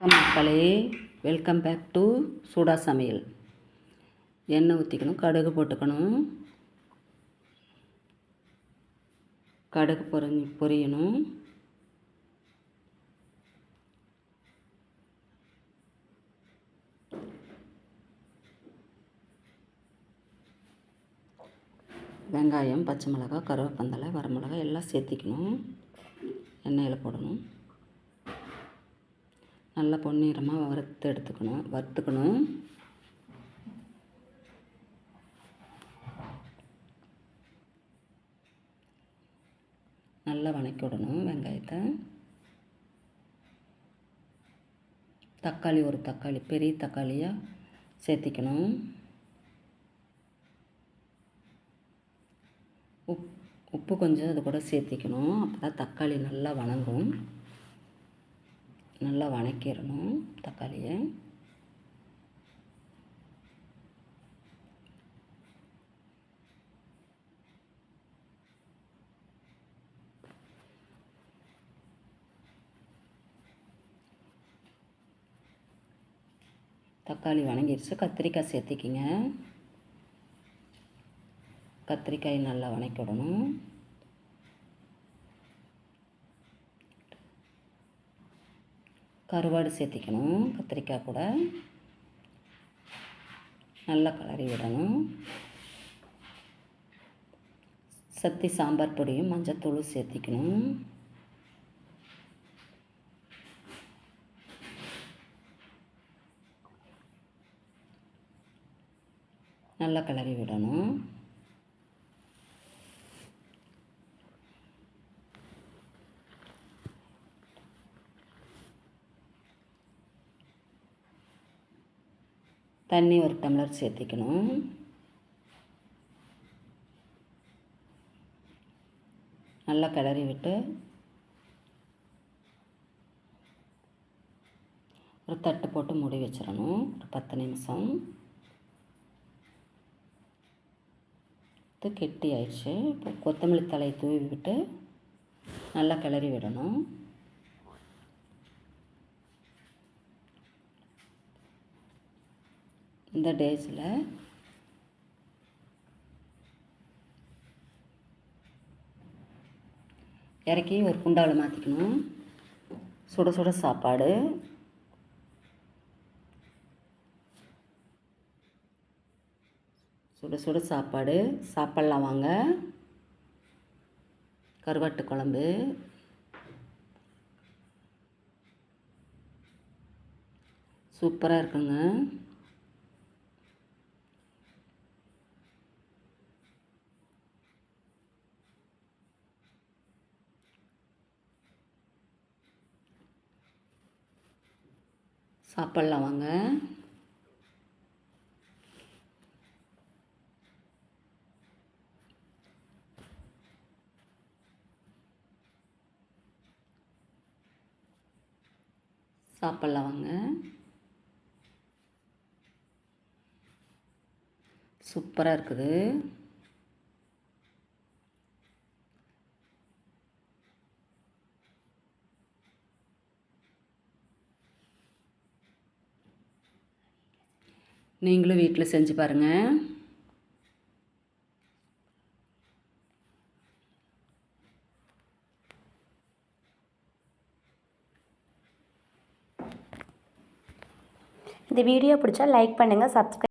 மக்களே welcome back to சூடா சமையல். எண்ணெய் ஊற்றிக்கணும் கடுகு போட்டுக்கணும். கடுகு பொரி பொரியணும். வெங்காயம் பச்சை மிளகா கருவேப்பந்தலை வரமிளகா எல்லாம் சேர்த்திக்கணும். எண்ணெயில் போடணும். நல்லா பொன்னிறமாக வறுத்து எடுத்துக்கணும் வறுத்துக்கணும். நல்லா வணக்கி விடணும் வெங்காயத்தை. தக்காளி ஒரு தக்காளி பெரிய தக்காளியாக சேர்த்திக்கணும். உப் உப்பு கொஞ்சம் அது கூட சேர்த்திக்கணும். அப்போ தான் தக்காளி நல்லா வணங்கும். நல்லா வணக்கிடணும் தக்காளியை. தக்காளி வணங்கிடுச்சு கத்திரிக்காய் சேர்த்திக்கிங்க. கத்திரிக்காய் நல்லா வணக்கிடணும். கருவாடு சேர்த்திக்கணும் கத்திரிக்காய் கூட. நல்லா கலரி விடணும். சத்தி சாம்பார் பொடியும் மஞ்சத்தூளும் சேர்த்திக்கணும். நல்லா கிளறி விடணும். தண்ணி ஒரு டம்ளர் சேர்த்திக்கணும். நல்லா கிளறி விட்டு ஒரு தட்டு போட்டு மூடி வச்சிடணும். ஒரு பத்து நிமிஷம். இது கெட்டி ஆயிடுச்சு இப்போ கொத்தமல்லி தலையை தூவி விட்டு நல்லா கிளறி விடணும். இந்த டேஸில் இறக்கி ஒரு குண்டாவில் மாற்றிக்கணும் சுட சுட சாப்பாடு. சுட சுட சாப்பாடு. சாப்பிட்லாம் வாங்க. கருவாட்டு குழம்பு. சூப்பராக இருக்குங்க. சாப்பிட்லாம் வாங்க சாப்பிட்லாம் வாங்க சூப்பராக இருக்குது. நீங்களும் வீட்டில் செஞ்சு பாருங்கள் இந்த வீடியோ பிடிச்சா லைக் பண்ணுங்கள் சப்ஸ்கிரைப்